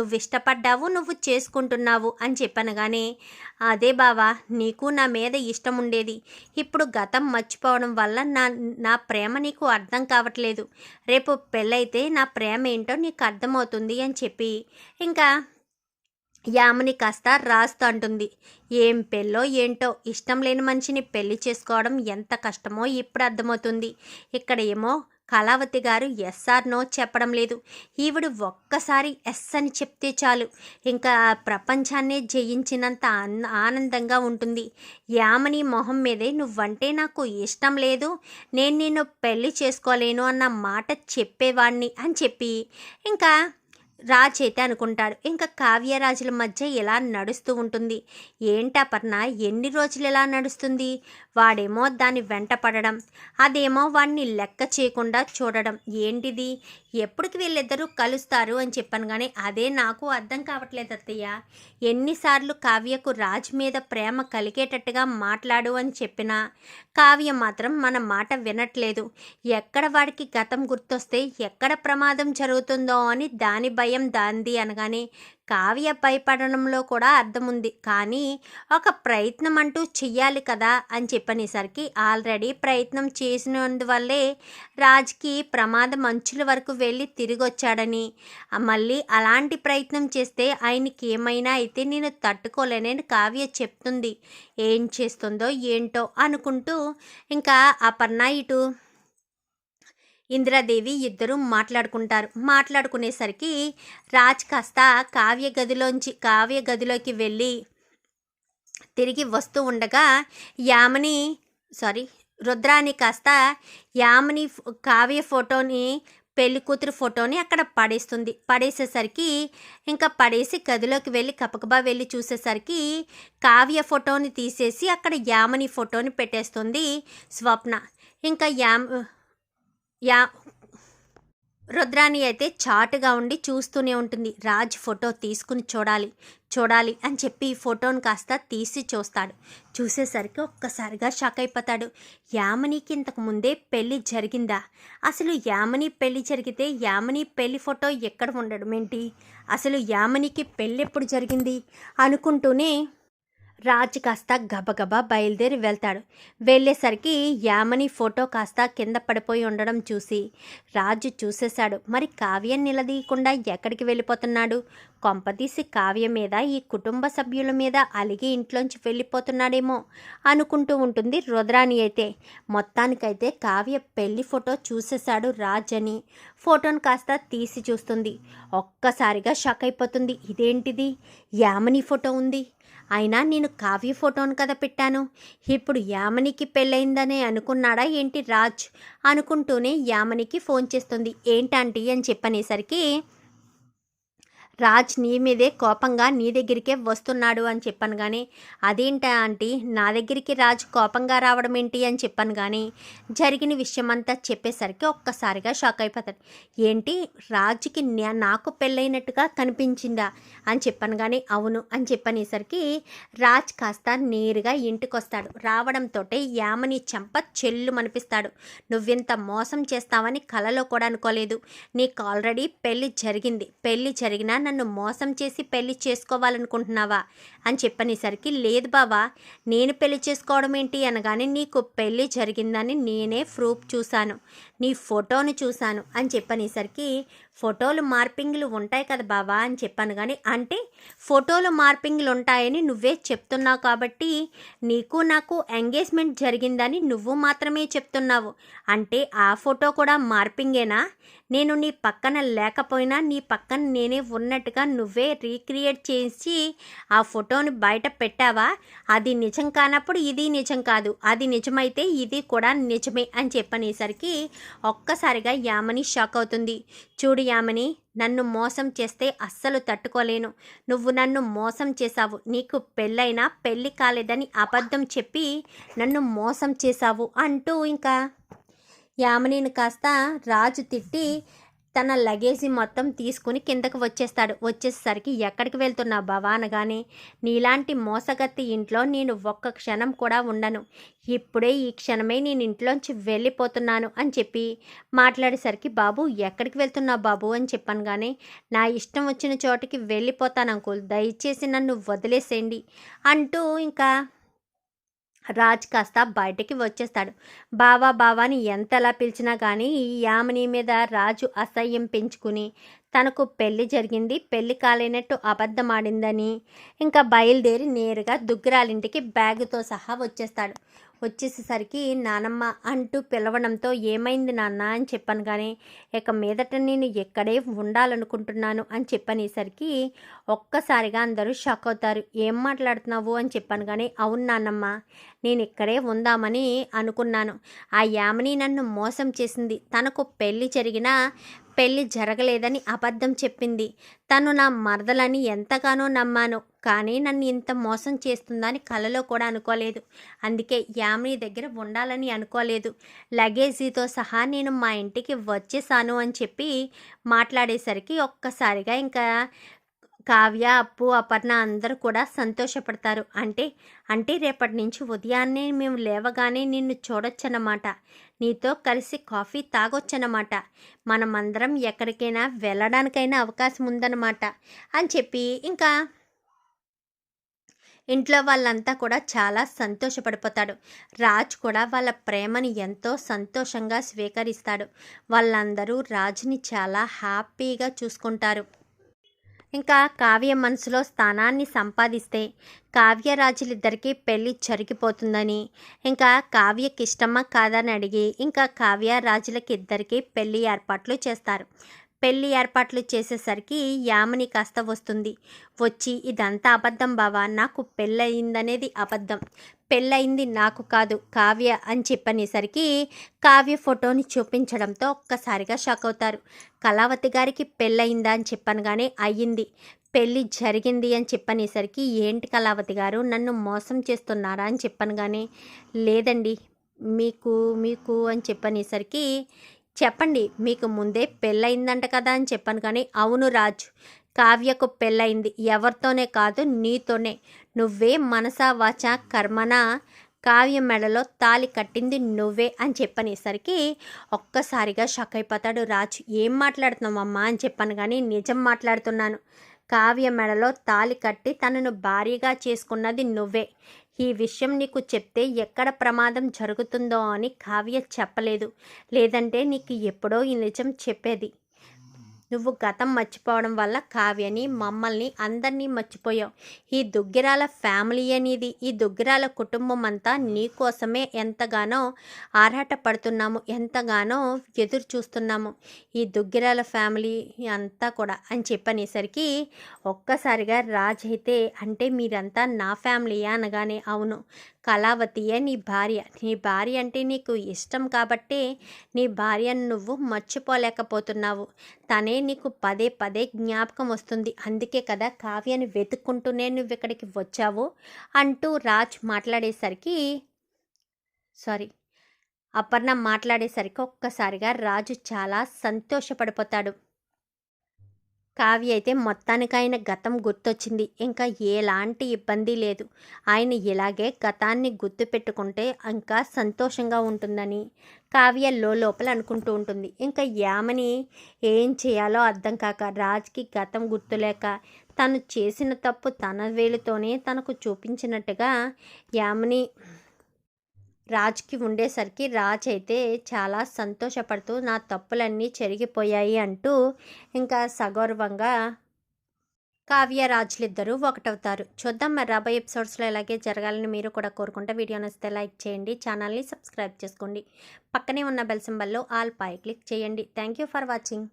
నువ్వు ఇష్టపడ్డావు నువ్వు చేసుకుంటున్నావు అని చెప్పాను కానీ అదే బావా నీకు నా మీద ఇష్టం ఉండేది. ఇప్పుడు గతం మర్చిపోవడం వల్ల నా నా ప్రేమ నీకు అర్థం కావట్లేదు. రేపు పెళ్ళైతే నా ప్రేమ ఏంటో నీకు అర్థమవుతుంది అని చెప్పి ఇంకా యామని కాస్త రాస్తూ అంటుంది. ఏం పెళ్ళో ఏంటో ఇష్టం లేని మనిషిని పెళ్ళి చేసుకోవడం ఎంత కష్టమో ఇప్పుడు అర్థమవుతుంది. ఇక్కడ ఏమో కళావతి గారు ఎస్ఆర్ నో చెప్పడం లేదు. ఈవిడు ఒక్కసారి ఎస్ అని చెప్తే చాలు. ఇంకా ప్రపంచాన్నే జయించినంత ఆనందంగా ఉంటుంది. యామని మొహం మీదే నువ్వంటే నాకు ఇష్టం లేదు. నేను నిన్ను పెళ్ళి చేసుకోలేను అన్న మాట చెప్పేవాడిని అని చెప్పి ఇంకా రాజ్ అయితే అనుకుంటాడు. ఇంకా కావ్యరాజుల మధ్య ఇలా నడుస్తూ ఉంటుంది. ఏంటపర్ణ ఎన్ని రోజులు ఇలా నడుస్తుంది? వాడేమో దాని వెంట పడడం అదేమో వాడిని లెక్క చేయకుండా చూడడం. ఏంటిది? ఎప్పటికి వీళ్ళిద్దరూ కలుస్తారు అని చెప్పాను కానీ అదే నాకు అర్థం కావట్లేదు అత్తయ్య. ఎన్నిసార్లు కావ్యకు రాజ్ మీద ప్రేమ కలిగేటట్టుగా మాట్లాడు అని చెప్పినా కావ్య మాత్రం మన మాట వినట్లేదు. ఎక్కడ వాడికి గతం గుర్తొస్తే ఎక్కడ ప్రమాదం జరుగుతుందో అని దాని భయం దాంది అనగానే కావ్య భయపడడంలో కూడా అర్థం ఉంది కానీ ఒక ప్రయత్నం అంటూ చెయ్యాలి కదా అని చెప్పనేసరికి ఆల్రెడీ ప్రయత్నం చేసినందువల్లే రాజ్కి ప్రమాదం అంచుల వరకు వెళ్ళి తిరిగి వచ్చాడని మళ్ళీ అలాంటి ప్రయత్నం చేస్తే ఆయనకి ఏమైనా అయితే నేను తట్టుకోలేనని కావ్య చెప్తుంది. ఏం చేస్తుందో ఏంటో అనుకుంటూ ఇంకా అపర్ణ ఇటు ఇందిరాదేవి ఇద్దరు మాట్లాడుకుంటారు. మాట్లాడుకునేసరికి రాజ్ కాస్త కావ్య గదిలోంచి కావ్య గదిలోకి వెళ్ళి తిరిగి వస్తూ ఉండగా యామని సారీ రుద్రాని కాస్త యామని కావ్య ఫోటోని పెళ్ళి కూతురు ఫోటోని అక్కడ పడేస్తుంది. పడేసేసరికి ఇంకా పడేసి గదిలోకి వెళ్ళి కపకబా వెళ్ళి చూసేసరికి కావ్య ఫోటోని తీసేసి అక్కడ యామని ఫోటోని పెట్టేస్తుంది స్వప్న. ఇంకా యామ్ యా. రుద్రాణి అయితే చాటుగా ఉండి చూస్తూనే ఉంటుంది. రాజ్ ఫోటో తీసుకుని చూడాలి చూడాలి అని చెప్పి ఈ ఫోటోని కాస్త తీసి చూస్తాడు. చూసేసరికి ఒక్కసారిగా షాక్ అయిపోతాడు. యామనికి ఇంతకు ముందే పెళ్ళి జరిగిందా? అసలు యామని పెళ్ళి జరిగితే యామని పెళ్ళి ఫోటో ఎక్కడ ఉండడం ఏంటి? అసలు యామనికి పెళ్ళి ఎప్పుడు జరిగింది? అనుకుంటూనే రాజ్ కాస్త గబగబా బయలుదేరి వెళ్తాడు. వెళ్ళేసరికి యామని ఫోటో కాస్త కింద పడిపోయి ఉండడం చూసి రాజు చూసేశాడు. మరి కావ్యం నిలదీయకుండా ఎక్కడికి వెళ్ళిపోతున్నాడు? కొంపదీసి కావ్య మీద ఈ కుటుంబ సభ్యుల మీద అలిగి ఇంట్లోంచి వెళ్ళిపోతున్నాడేమో అనుకుంటూ ఉంటుంది రుద్రాణి అయితే. మొత్తానికైతే కావ్య పెళ్ళి ఫోటో చూసేశాడు రాజ్ అని ఫోటోను కాస్త తీసి చూస్తుంది. ఒక్కసారిగా షాక్ అయిపోతుంది. ఇదేంటిది? యామని ఫోటో ఉంది. అయినా నేను కావ్య ఫోటోను కదా పెట్టాను. ఇప్పుడు యామనికి పెళ్ళయిందనే అనుకున్నాడా ఏంటి రాజ్? అనుకుంటూనే యామనికి ఫోన్ చేస్తుంది. ఏంటంటీ అని చెప్పనేసరికి రాజ్ నీ మీదే కోపంగా నీ దగ్గరికే వస్తున్నాడు అని చెప్పాను కానీ అదేంటా ఆంటీ? నా దగ్గరికి రాజ్ కోపంగా రావడం ఏంటి అని చెప్పాను కానీ జరిగిన విషయమంతా చెప్పేసరికి ఒక్కసారిగా షాక్ అయిపోతాడు. ఏంటి? రాజుకి నాకు పెళ్ళైనట్టుగా కనిపించిందా అని చెప్పాను కానీ అవును అని చెప్పనేసరికి రాజ్ కాస్త నేరుగా ఇంటికి వస్తాడు రావడంతో యామని చెంప చెల్లు మనిపిస్తాడు నువ్వింత మోసం చేస్తావని కలలో కూడా అనుకోలేదు. నీకు ఆల్రెడీ పెళ్ళి జరిగింది. పెళ్ళి జరిగినా నన్ను మోసం చేసి పెళ్ళి చేసుకోవాలనుకుంటున్నావా అని చెప్పనేసరికి లేదు బావా నేను పెళ్ళి చేసుకోవడం ఏంటి అనగానే నీకు పెళ్ళి జరిగిందని నేనే ప్రూఫ్ చూశాను నీ ఫోటోని చూశాను అని చెప్పనేసరికి ఫోటోలు మార్పింగ్లు ఉంటాయి కదా బావా అని చెప్పాను కానీ అంటే ఫోటోలు మార్పింగ్లు ఉంటాయని నువ్వే చెప్తున్నావు కాబట్టి నీకు నాకు ఎంగేజ్మెంట్ జరిగిందని నువ్వు మాత్రమే చెప్తున్నావు. అంటే ఆ ఫోటో కూడా మార్పింగేనా? నేను నీ పక్కన లేకపోయినా నీ పక్కన నేనే ఉన్నట్టుగా నువ్వే రీక్రియేట్ చేసి ఆ ఫోటోని బయట పెట్టావా? అది నిజం కానప్పుడు ఇది నిజం కాదు అది నిజమైతే ఇది కూడా నిజమే అని చెప్పనేసరికి ఒక్కసారిగా యామని షాక్ అవుతుంది. చూడు యామని నన్ను మోసం చేస్తే అస్సలు తట్టుకోలేను. నువ్వు నన్ను మోసం చేశావు. నీకు పెళ్ళైనా పెళ్ళి కాలేదని అబద్ధం చెప్పి నన్ను మోసం చేశావు అంటూ ఇంకా యామనిని కాస్త రాజు తిట్టి తన లగేజీ మొత్తం తీసుకుని కిందకు వచ్చేస్తాడు. వచ్చేసరికి ఎక్కడికి వెళ్తున్నా బావా అనగానే నీలాంటి మోసగత్తి ఇంట్లో నేను ఒక్క క్షణం కూడా ఉండను. ఇప్పుడే ఈ క్షణమే నేను ఇంట్లోంచి వెళ్ళిపోతున్నాను అని చెప్పి మాట్లాడేసరికి బాబు ఎక్కడికి వెళ్తున్నావు బాబు? అని చెప్పాను కానీ నా ఇష్టం వచ్చిన చోటికి వెళ్ళిపోతాను అంకుల్. దయచేసి నన్ను వదిలేసేయండి. అంటూ ఇంకా రాజ్ కాస్త బయటికి వచ్చేస్తాడు. బావా బావాని ఎంతలా పిలిచినా కానీ ఈ యామిని మీద రాజు అసహ్యం పెంచుకుని తనకు పెళ్ళి జరిగింది. పెళ్ళి కాలేనట్టు అబద్ధమాడిందని. ఇంకా బయలుదేరి నేరుగా దుగ్గరాలింటికి బ్యాగుతో సహా వచ్చేస్తాడు. వచ్చేసేసరికి నానమ్మ అంటూ పిలవడంతో ఏమైంది నాన్న అని చెప్పాను కానీ ఇక మీదట నేను ఎక్కడే ఉండాలనుకుంటున్నాను అని చెప్పనేసరికి ఒక్కసారిగా అందరూ షాక్ అవుతారు. ఏం మాట్లాడుతున్నావు అని చెప్పాను కానీ అవును నాన్నమ్మ నేను ఇక్కడే ఉందామని అనుకున్నాను. ఆ యామిని నన్ను మోసం చేసింది. తనకు పెళ్ళి జరిగినా పెళ్ళి జరగలేదని అబద్ధం చెప్పింది. తను నా మరదలని ఎంతగానో నమ్మాను. కానీ నన్ను ఇంత మోసం చేస్తుందని కలలో కూడా అనుకోలేదు. అందుకే యామిని దగ్గర ఉండాలని అనుకోలేదు. లగేజీతో సహా నేను మా ఇంటికి వచ్చేసాను అని చెప్పి మాట్లాడేసరికి ఒక్కసారిగా ఇంకా కావ్య అప్పు అపర్ణ అందరూ కూడా సంతోషపడతారు. అంటే అంటే రేపటి నుంచి ఉదయాన్నే మేము లేవగానే నిన్ను చూడొచ్చన్నమాట. నీతో కలిసి కాఫీ తాగొచ్చన్నమాట. మనమందరం ఎక్కడికైనా వెళ్ళడానికైనా అవకాశం ఉందన్నమాట అని చెప్పి ఇంకా ఇంట్లో వాళ్ళంతా కూడా చాలా సంతోషపడిపోతాడు. రాజ్ కూడా వాళ్ళ ప్రేమని ఎంతో సంతోషంగా స్వీకరిస్తాడు. వాళ్ళందరూ రాజుని చాలా హ్యాపీగా చూసుకుంటారు. ఇంకా కావ్య మనసులో స్థానాన్ని సంపాదిస్తే కావ్యరాజులిద్దరికీ పెళ్ళి జరిగిపోతుందని. ఇంకా కావ్యకి ఇష్టమా కాదని అడిగి ఇంకా కావ్య రాజులకి ఇద్దరికి పెళ్ళి ఏర్పాట్లు చేస్తారు. పెళ్ళి ఏర్పాట్లు చేసేసరికి యామిని కాస్త వస్తుంది. వచ్చి ఇదంతా అబద్ధం బావా నాకు పెళ్ళయిందనేది అబద్ధం. పెళ్ళయింది నాకు కాదు కావ్య అని చెప్పనేసరికి కావ్య ఫోటోని చూపించడంతో ఒక్కసారిగా షాక్ అవుతారు. కళావతి గారికి పెళ్ళయిందా అని చెప్పాను కానీ అయ్యింది. పెళ్ళి జరిగింది అని చెప్పనేసరికి ఏంటి కళావతి గారు నన్ను మోసం చేస్తున్నారా అని చెప్పాను కానీ లేదండి మీకు మీకు అని చెప్పనేసరికి చెప్పండి మీకు ముందే పెళ్ళయిందంట కదా అని చెప్పాను కానీ అవును రాజు కావ్యకు పెళ్ళయింది ఎవరితోనే కాదు నీతోనే. నువ్వే మనసా వాచ కర్మన? కావ్య మెడలో తాలి కట్టింది నువ్వే అని చెప్పనేసరికి ఒక్కసారిగా షక్ అయిపోతాడు రాజు. ఏం మాట్లాడుతున్నామమ్మా అని చెప్పాను కానీ నిజం మాట్లాడుతున్నాను. కావ్య మెడలో తాలి కట్టి తనను భారీగా చేసుకున్నది నువ్వే. ఈ విషయం నీకు చెప్తే ఎక్కడ ప్రమాదం జరుగుతుందో అని కావ్య చెప్పలేదు. లేదంటే నీకు ఎప్పుడో ఈ నిజం చెప్పేది. నువ్వు గతం మర్చిపోవడం వల్ల కావ్యని మమ్మల్ని అందరినీ మర్చిపోయావు. ఈ దుగ్గిరాల ఫ్యామిలీ అనేది. ఈ దుగ్గిరాల కుటుంబం అంతా నీకోసమే ఎంతగానో ఎంతగానో ఆరాటపడుతున్నాము ఎంతగానో ఎదురు చూస్తున్నాము ఈ దుగ్గిరాల ఫ్యామిలీ అంతా కూడా అని చెప్పనేసరికి ఒక్కసారిగా రాజ్ అయితే అంటే మీరంతా నా ఫ్యామిలీయా అనగానే అవును. కళావతియే నీ భార్య. నీ భార్య అంటే నీకు ఇష్టం కాబట్టి నీ భార్యను నువ్వు మర్చిపోలేకపోతున్నావు. తనే నీకు పదే పదే జ్ఞాపకం వస్తుంది. అందుకే కదా కావ్యని వెతుక్కుంటూనే నువ్వు ఇక్కడికి వచ్చావు అంటూ రాజ్ మాట్లాడేసరికి సారీ అపర్ణ మాట్లాడేసరికి ఒక్కసారిగా రాజు చాలా సంతోషపడిపోతాడు. కావ్య అయితే మొత్తానికైన గతం గుర్తొచ్చింది. ఇంకా ఎలాంటి ఇబ్బంది లేదు. ఆయన ఇలాగే గతాన్ని గుర్తు పెట్టుకుంటే ఇంకా సంతోషంగా ఉంటుందని కావ్య లోపల అనుకుంటూ ఉంటుంది. ఇంకా యామని ఏం చేయాలో అర్థం కాక రాజ్కి గతం గుర్తులేక తను చేసిన తప్పు తన వేలుతోనే తనకు చూపించినట్టుగా యామని రాజ్కి ఉండేసరికి రాజ్ అయితే చాలా సంతోషపడుతూ నా తప్పులన్నీ చెరిగిపోయాయి అంటూ ఇంకా సగౌరవంగా కావ్య రాజులిద్దరూ ఒకటవుతారు. చూద్దాం మరి రాబోయే ఎపిసోడ్స్లో ఎలాగే జరగాలని మీరు కూడా కోరుకుంటే వీడియో నచ్చితే లైక్ చేయండి ఛానల్ని సబ్స్క్రైబ్ చేసుకోండి. పక్కనే ఉన్న బెల్ సింబల్లో ఆల్ పై క్లిక్ చేయండి. Thank you for watching.